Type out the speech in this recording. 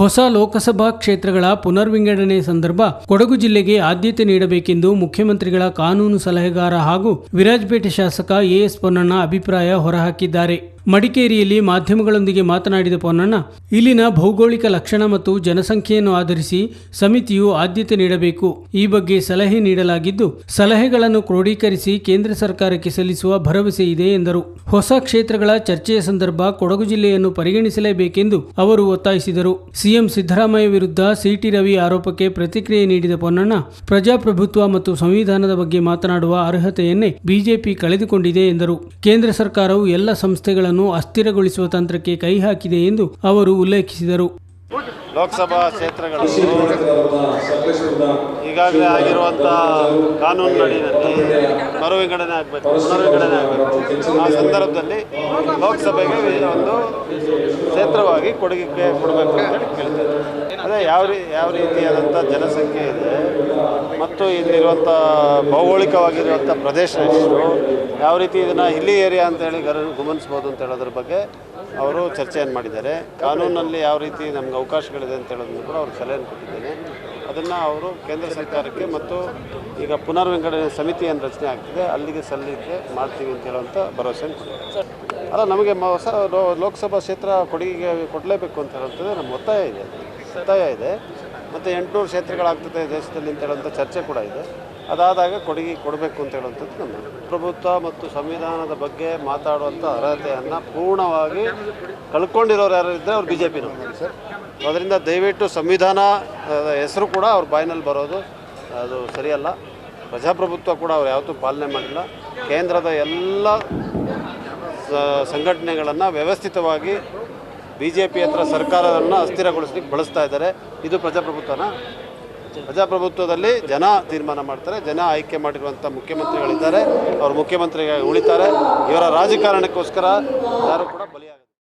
ಹೊಸ ಲೋಕಸಭಾ ಕ್ಷೇತ್ರಗಳ ಪುನರ್ವಿಂಗಡಣೆ ಸಂದರ್ಭ ಕೊಡಗು ಜಿಲ್ಲೆಗೆ ಆದ್ಯತೆ ನೀಡಬೇಕೆಂದು ಮುಖ್ಯಮಂತ್ರಿಗಳ ಕಾನೂನು ಸಲಹೆಗಾರ ಹಾಗೂ ವಿರಾಜಪೇಟೆ ಶಾಸಕ ಎಎಸ್ ಪೊನ್ನಣ್ಣ ಅಭಿಪ್ರಾಯ ಹೊರಹಾಕಿದ್ದಾರೆ. ಮಡಿಕೇರಿಯಲ್ಲಿ ಮಾಧ್ಯಮಗಳೊಂದಿಗೆ ಮಾತನಾಡಿದ ಪೊನ್ನಣ್ಣ, ಇಲ್ಲಿನ ಭೌಗೋಳಿಕ ಲಕ್ಷಣ ಮತ್ತು ಜನಸಂಖ್ಯೆಯನ್ನು ಆಧರಿಸಿ ಸಮಿತಿಯು ಆದ್ಯತೆ ನೀಡಬೇಕು. ಈ ಬಗ್ಗೆ ಸಲಹೆ ನೀಡಲಾಗಿದ್ದು, ಸಲಹೆಗಳನ್ನು ಕ್ರೋಢೀಕರಿಸಿ ಕೇಂದ್ರ ಸರ್ಕಾರಕ್ಕೆ ಸಲ್ಲಿಸುವ ಭರವಸೆ ಇದೆ ಎಂದರು. ಹೊಸ ಕ್ಷೇತ್ರಗಳ ಚರ್ಚೆಯ ಸಂದರ್ಭ ಕೊಡಗು ಜಿಲ್ಲೆಯನ್ನು ಪರಿಗಣಿಸಲೇಬೇಕೆಂದು ಅವರು ಒತ್ತಾಯಿಸಿದರು. ಸಿಎಂ ಸಿದ್ದರಾಮಯ್ಯ ವಿರುದ್ಧ ಸಿಟಿ ರವಿ ಆರೋಪಕ್ಕೆ ಪ್ರತಿಕ್ರಿಯೆ ನೀಡಿದ ಪೊನ್ನಣ್ಣ, ಪ್ರಜಾಪ್ರಭುತ್ವ ಮತ್ತು ಸಂವಿಧಾನದ ಬಗ್ಗೆ ಮಾತನಾಡುವ ಅರ್ಹತೆಯನ್ನೇ ಬಿಜೆಪಿ ಕಳೆದುಕೊಂಡಿದೆ ಎಂದರು. ಕೇಂದ್ರ ಸರ್ಕಾರವು ಎಲ್ಲ ಸಂಸ್ಥೆಗಳನ್ನು ಅಸ್ಥಿರಗೊಳಿಸುವ ತಂತ್ರಕ್ಕೆ ಕೈ ಹಾಕಿದೆ ಎಂದು ಅವರು ಉಲ್ಲೇಖಿಸಿದರು. ಲೋಕಸಭಾ ಕ್ಷೇತ್ರಗಳು. ಈಗಾಗಲೇ ಆಗಿರುವಂಥ ಕಾನೂನಿನಲ್ಲಿ ಮರು ವಿಂಗಡಣೆ ಆಗಬೇಕು, ಪುನರ್ವಿಂಗಡಣೆ ಆಗಬೇಕು. ಆ ಸಂದರ್ಭದಲ್ಲಿ ಲೋಕಸಭೆಗೆ ಒಂದು ಕ್ಷೇತ್ರವಾಗಿ ಕೊಡುಗೆ ಕೊಡಬೇಕು ಅಂತ ಕೇಳ್ತಾರೆ ಅದೇ ಯಾವ ರೀ ಯಾವ ರೀತಿಯಾದಂಥ ಜನಸಂಖ್ಯೆ ಇದೆ ಮತ್ತು ಇಲ್ಲಿರುವಂಥ ಭೌಗೋಳಿಕವಾಗಿರುವಂಥ ಪ್ರದೇಶ ಎಷ್ಟು ಯಾವ ರೀತಿ ಇದನ್ನು ಹಿಲ್ಲಿ ಏರಿಯಾ ಅಂತೇಳಿ ಗರ, ಗಮನಿಸ್ಬೋದು ಅಂತ ಹೇಳೋದ್ರ ಬಗ್ಗೆ ಅವರು ಚರ್ಚೆಯನ್ನು ಮಾಡಿದ್ದಾರೆ. ಕಾನೂನಲ್ಲಿ ಯಾವ ರೀತಿ ನಮ್ಗೆ ಅವಕಾಶಗಳಿದೆ ಅಂತ ಹೇಳೋದನ್ನು ಕೂಡ ಅವ್ರಿಗೆ ಸಲಹೆಯನ್ನು ಕೊಟ್ಟಿದ್ದೇನೆ ಅದನ್ನು ಅವರು ಕೇಂದ್ರ ಸರ್ಕಾರಕ್ಕೆ ಮತ್ತು ಈಗ ಪುನರ್ವಿಂಗಡಣೆ ಸಮಿತಿಯನ್ನು ರಚನೆ ಆಗ್ತಿದೆ. ಅಲ್ಲಿಗೆ ಸಲ್ಲಿಕೆ ಮಾಡ್ತೀವಿ ಅಂತ ಹೇಳುವಂಥ ಭರವಸೆಯನ್ನು ಕೊಟ್ಟಿದ್ದಾರೆ. ಅಲ್ಲ, ನಮಗೆ ಹೊಸ ಲೋಕಸಭಾ ಕ್ಷೇತ್ರ ಕೊಡುಗೆಗೆ ಕೊಡಲೇಬೇಕು ಅಂತ ಹೇಳುವಂಥದ್ದು ನಮ್ಮ ಒತ್ತಾಯ ಇದೆ. ಒತ್ತಾಯ ಇದೆ. ಮತ್ತು ಎಂಟುನೂರು ಕ್ಷೇತ್ರಗಳಾಗ್ತದೆ ದೇಶದಲ್ಲಿ ಅಂತ ಹೇಳುವಂಥ ಚರ್ಚೆ ಕೂಡ ಇದೆ. ಅದಾದಾಗ ಕೊಡುಗೆ ಕೊಡಬೇಕು ಅಂತ ಹೇಳುವಂಥದ್ದು ನಮ್ಮ ಪ್ರಭುತ್ವ ಮತ್ತು ಸಂವಿಧಾನದ ಬಗ್ಗೆ ಮಾತಾಡುವಂಥ ಅರ್ಹತೆಯನ್ನು ಪೂರ್ಣವಾಗಿ ಕಳ್ಕೊಂಡಿರೋರು ಯಾರು ಇದ್ದರೆ ಅವ್ರು ಬಿ ಜೆ ಸರ್ ಅದರಿಂದ ದಯವಿಟ್ಟು ಸಂವಿಧಾನ ಹೆಸರು ಕೂಡ ಅವ್ರ ಬಾಯಿನಲ್ಲಿ ಬರೋದು ಅದು ಸರಿಯಲ್ಲ. ಪ್ರಜಾಪ್ರಭುತ್ವ ಕೂಡ ಅವ್ರು ಯಾವತ್ತೂ ಪಾಲನೆ ಮಾಡಿಲ್ಲ. ಕೇಂದ್ರದ ಎಲ್ಲ ಸಂಘಟನೆಗಳನ್ನು ವ್ಯವಸ್ಥಿತವಾಗಿ ಬಿ ಜೆ ಪಿ ಹತ್ರ ಸರ್ಕಾರವನ್ನು ಅಸ್ಥಿರಗೊಳಿಸ್ಲಿಕ್ಕೆ ಬಳಸ್ತಾ ಇದ್ದಾರೆ. ಇದು ಪ್ರಜಾಪ್ರಭುತ್ವನ? ಪ್ರಜಾಪ್ರಭುತ್ವದಲ್ಲಿ ಜನ ತೀರ್ಮಾನ ಮಾಡ್ತಾರೆ, ಜನ ಆಯ್ಕೆ ಮಾಡಿರುವಂಥ ಮುಖ್ಯಮಂತ್ರಿಗಳಿದ್ದಾರೆ, ಅವರು ಮುಖ್ಯಮಂತ್ರಿಗಾಗಿ ಉಳಿತಾರೆ. ಇವರ ರಾಜಕಾರಣಕ್ಕೋಸ್ಕರ ಯಾರು ಕೂಡ ಬಲಿಯಾಗ